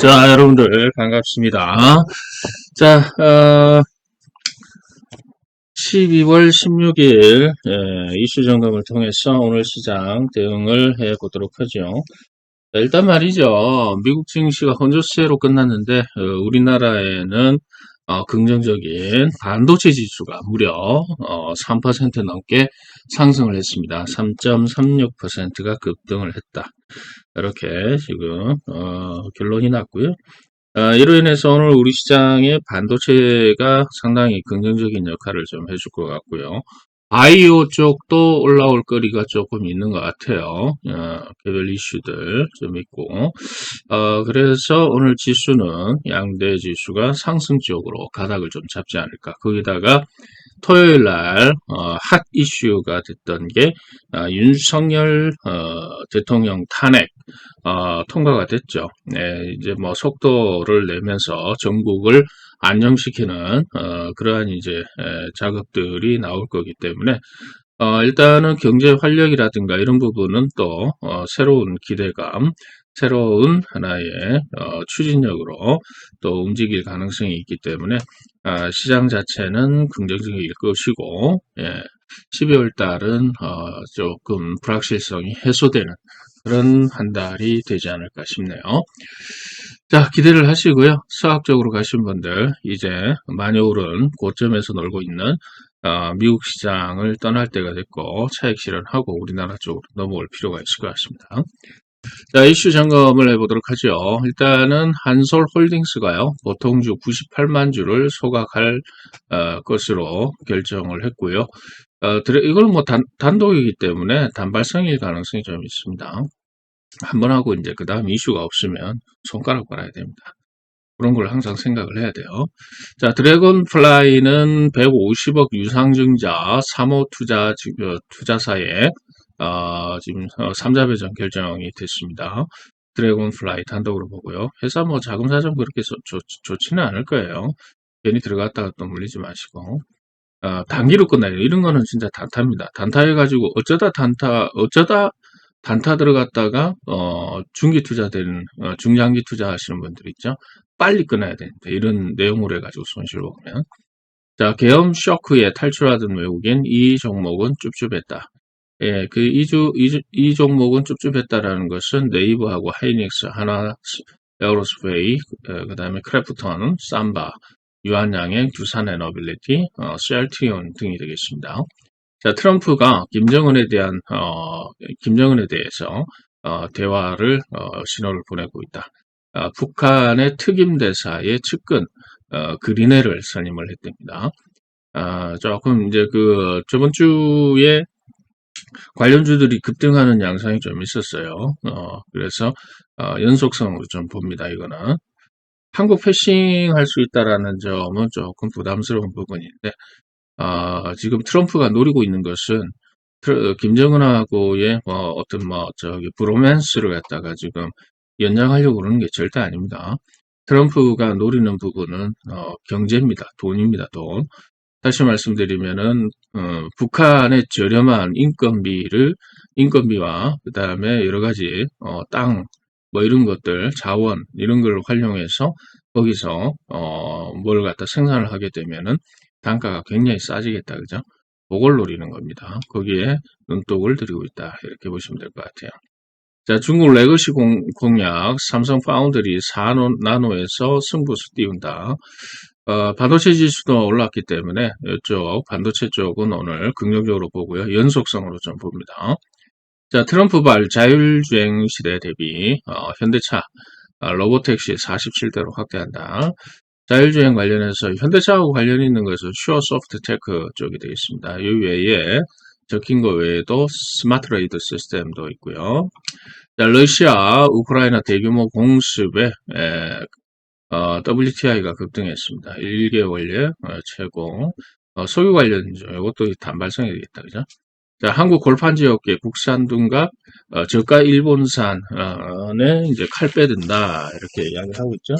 자, 여러분들 반갑습니다. 자, 어, 12월 16일 예, 이슈 점검을 통해서 오늘 시장 대응을 해 보도록 하죠. 자, 일단 말이죠. 미국 증시가 혼조세로 끝났는데 어, 우리나라에는 어, 긍정적인 반도체 지수가 무려 어, 3% 넘게 상승을 했습니다. 3.36%가 급등을 했다. 이렇게 지금 어, 결론이 났고요. 어, 이로 인해서 오늘 우리 시장의 반도체가 상당히 긍정적인 역할을 좀 해줄 것 같고요. 바이오 쪽도 올라올 거리가 조금 있는 것 같아요. 어, 개별 이슈들 좀 있고. 어, 그래서 오늘 지수는 양대 지수가 상승 쪽으로 가닥을 좀 잡지 않을까. 거기다가 토요일 날, 어, 핫 이슈가 됐던 게, 어, 윤석열, 어, 대통령 탄핵, 어, 통과가 됐죠. 네, 이제 뭐 속도를 내면서 전국을 안정시키는 어, 그러한 이제 에, 작업들이 나올 거기 때문에 어, 일단은 경제 활력이라든가 이런 부분은 또 어, 새로운 기대감, 새로운 하나의 어, 추진력으로 또 움직일 가능성이 있기 때문에 아, 시장 자체는 긍정적일 것이고 예, 12월 달은 어, 조금 불확실성이 해소되는 한 달이 되지 않을까 싶네요. 자, 기대를 하시고요. 수학적으로 가신 분들, 이제 많이 오른 고점에서 놀고 있는 어, 미국 시장을 떠날 때가 됐고, 차익 실현하고 우리나라 쪽으로 넘어올 필요가 있을 것 같습니다. 자, 이슈 점검을 해보도록 하죠. 일단은 한솔 홀딩스가요, 보통주 98만 주를 소각할 어, 것으로 결정을 했고요. 어, 이걸 뭐 단, 단독이기 때문에 단발성일 가능성이 좀 있습니다. 한 번 하고 이제 그 다음 이슈가 없으면 손가락 빨아야 됩니다. 그런 걸 항상 생각을 해야 돼요. 자, 드래곤 플라이는 150억 유상증자 3호 투자, 어, 투자사에, 어, 지금 3자 어, 배정 결정이 됐습니다. 드래곤 플라이 단독으로 보고요. 회사 뭐 자금 사정 그렇게 좋, 좋, 좋 지는 않을 거예요. 괜히 들어갔다가 또 물리지 마시고. 어, 단기로 끝나요. 이런 거는 진짜 단타입니다. 단타 해가지고 어쩌다 단타, 어쩌다 단타 들어갔다가 어, 중기 투자되는 어, 중장기 투자하시는 분들 있죠. 빨리 끊어야 되는데 이런 내용으로 해가지고 손실 보면 자 계엄 쇼크에 탈출하던 외국인 이 종목은 쭈쭈했다. 예, 그 이주 이, 이 종목은 쭈쭈했다라는 것은 네이버하고 하이닉스, 하나 에어로스페이, 어, 그 다음에 크래프톤, 삼바, 유한양행, 두산에너빌리티, 어, 셀티온 등이 되겠습니다. 자, 트럼프가 김정은에 대한 어, 김정은에 대해서 어, 대화를 어, 신호를 보내고 있다. 어, 북한의 특임 대사의 측근 어, 그리네를 선임을 했답니다. 아, 조금 이제 그 저번 주에 관련주들이 급등하는 양상이 좀 있었어요. 어, 그래서 어, 연속성으로 좀 봅니다. 이거는 한국 패싱 할 수 있다라는 점은 조금 부담스러운 부분인데 아, 지금 트럼프가 노리고 있는 것은 김정은하고의 뭐 어떤 뭐 저기 브로맨스를 갖다가 지금 연장하려고 그러는 게 절대 아닙니다. 트럼프가 노리는 부분은 어, 경제입니다. 돈입니다. 돈. 다시 말씀드리면은 어, 북한의 저렴한 인건비를 인건비와 그 다음에 여러 가지 어, 땅, 뭐 이런 것들, 자원 이런 걸 활용해서 거기서 어, 뭘 갖다 생산을 하게 되면은 단가가 굉장히 싸지겠다. 그죠? 그걸 노리는 겁니다. 거기에 눈독을 들이고 있다. 이렇게 보시면 될 것 같아요. 자, 중국 레거시 공, 공약, 삼성 파운드리 4나노에서 승부수 띄운다. 어, 반도체 지수도 올랐기 때문에 이쪽 반도체 쪽은 오늘 긍정적으로 보고요. 연속성으로 좀 봅니다. 자, 트럼프 발 자율주행 시대 대비 어, 현대차 어, 로보택시 47대로 확대한다. 자율주행 관련해서 현대차하고 관련 있는 것은 슈어 소프트 테크 쪽이 되겠습니다. 이 외에 적힌 것 외에도 스마트 레이드 시스템도 있고요. 자, 러시아, 우크라이나 대규모 공습에 에, 어, WTI가 급등했습니다. 1개월에 어, 최고 어, 소유 관련이죠. 이것도 단발성이 되겠다. 그죠? 자, 한국 골판 지역계 국산 둔갑 어, 저가 일본산에 이제 칼 빼든다 이렇게 이야기하고 있죠.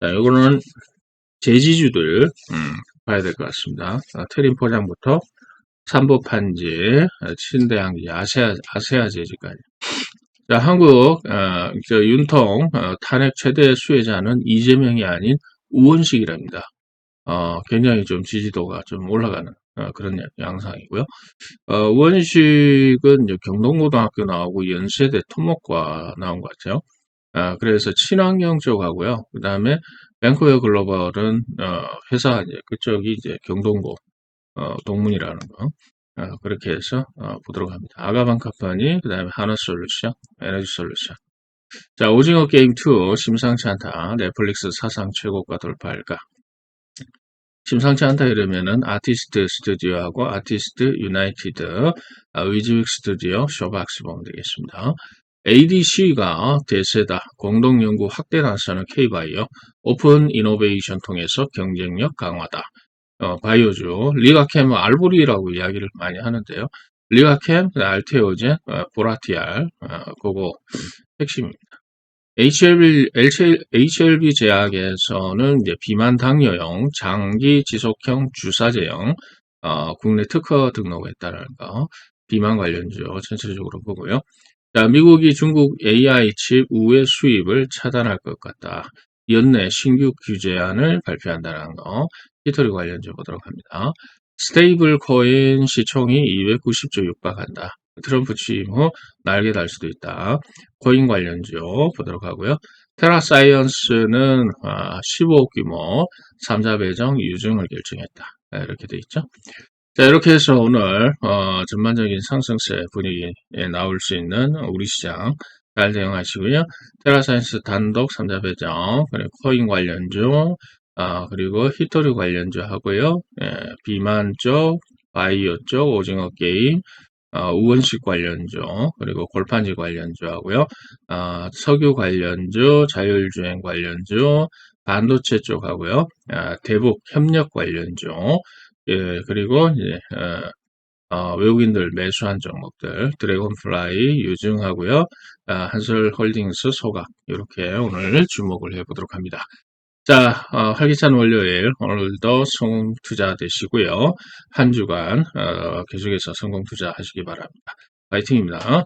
자, 이거는 제지주들 음, 봐야 될 것 같습니다. 아, 트림 포장부터 삼보판지, 아, 친대항지, 아세아, 아세아 제지까지. 자, 한국, 어, 저 윤통, 어, 탄핵 최대 수혜자는 이재명이 아닌 우원식이랍니다. 어, 굉장히 좀 지지도가 좀 올라가는 어, 그런 양상이고요. 어, 우원식은 경동고등학교 나오고 연세대 토목과 나온 것 같아요. 아, 그래서 친환경 쪽하고요. 그 다음에 뱅크웨어 글로벌은 어, 회사 이제 그쪽이 이제 경동고 어, 동문이라는 거 어, 그렇게 해서 어, 보도록 합니다. 아가방 카파니 그 다음에 하나솔루션, 에너지 솔루션. 자 오징어 게임 2 심상치 않다. 넷플릭스 사상 최고가 돌파할까? 심상치 않다 이러면은 아티스트 스튜디오하고 아티스트 유나이티드, 아, 위즈윅 스튜디오, 쇼박스 보면 되겠습니다. ADC가 대세다. 공동연구 확대 나서는 K바이오, 오픈 이노베이션 통해서 경쟁력 강화다. 어, 바이오주, 리가캠 알보리라고 이야기를 많이 하는데요. 리가캠, 알테오젠, 어, 보라티알, 어, 그거 핵심입니다. HLB, HLB 제약에서는 이제 비만 당뇨용 장기 지속형 주사제형 어, 국내 특허 등록했다는 거 비만 관련주 전체적으로 보고요. 자, 미국이 중국 AI 칩 우회 수입을 차단할 것 같다. 연내 신규 규제안을 발표한다는 거 히터리 관련주 보도록 합니다. 스테이블 코인 시총이 290조 육박한다. 트럼프 취임 후 날개 달 수도 있다. 코인 관련주 보도록 하고요. 테라사이언스는 15억 규모 3자 배정 유증을 결정했다. 네, 이렇게 돼 있죠. 자, 이렇게 해서 오늘 어, 전반적인 상승세 분위기에 나올 수 있는 우리 시장 잘 대응하시고요. 테라사이언스 단독 3자 배정, 그리고 코인 관련주, 아, 그리고 히토류 관련주 하고요. 예, 비만 쪽, 바이오 쪽, 오징어 게임, 어, 우원식 관련주, 그리고 골판지 관련주 하고요. 어, 석유 관련주, 자율주행 관련주, 반도체 쪽 하고요. 아, 대북 협력 관련주, 예, 그리고 이제, 어, 어, 외국인들 매수한 종목들, 드래곤플라이 유증하고요. 아, 한솔홀딩스 소각, 이렇게 오늘 주목을 해보도록 합니다. 자, 어, 활기찬 월요일 오늘도 성공 투자 되시고요. 한 주간 어, 계속해서 성공 투자 하시기 바랍니다. 파이팅입니다.